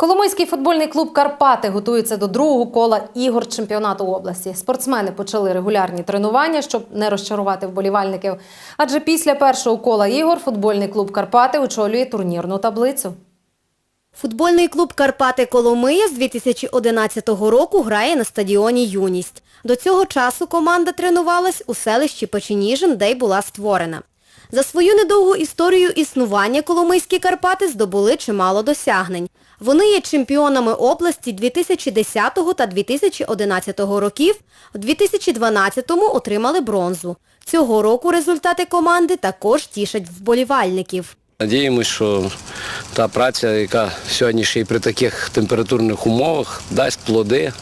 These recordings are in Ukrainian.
Коломийський футбольний клуб Карпати готується до другого кола ігор чемпіонату області. Спортсмени почали регулярні тренування, щоб не розчарувати вболівальників. Адже після першого кола ігор футбольний клуб Карпати очолює турнірну таблицю. Футбольний клуб Карпати Коломия з 2011 року грає на стадіоні Юність. До цього часу команда тренувалась у селищі Печеніжин, де й була створена. За свою недовгу історію існування Коломийські Карпати здобули чимало досягнень. Вони є чемпіонами області 2010 та 2011 років, у 2012-му отримали бронзу. Цього року результати команди також тішать вболівальників. Надіємось, що та праця, яка сьогодні ще й при таких температурних умовах, дасть плоди.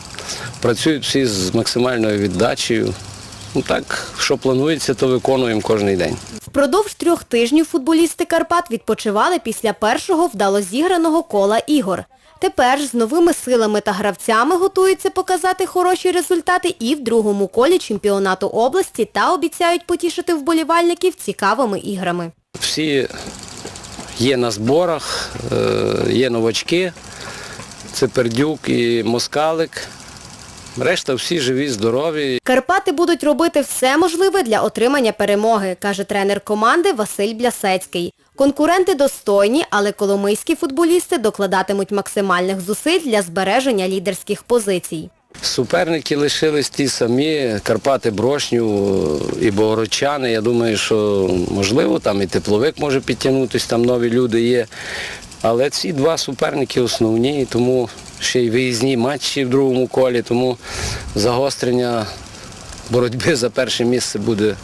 Працюють всі з максимальною віддачею. Ну так, що планується, то виконуємо кожен день. Впродовж трьох тижнів футболісти Карпат відпочивали після першого вдало зіграного кола ігор. Тепер з новими силами та гравцями готуються показати хороші результати і в другому колі чемпіонату області та обіцяють потішити вболівальників цікавими іграми. Всі є на зборах, е, є новачки, це Пердюк і Москалик. Решта всі живі, здорові. Карпати будуть робити все можливе для отримання перемоги, каже тренер команди Василь Блясецький. Конкуренти достойні, але коломийські футболісти докладатимуть максимальних зусиль для збереження лідерських позицій. Суперники лишились ті самі, Карпати Брошню і Богородчани. Я думаю, що можливо, там і тепловик може підтягнутися, там нові люди є. Але ці два суперники основні, тому ще й виїзні матчі в другому колі, тому загострення боротьби за перше місце буде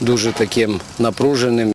дуже таким напруженим.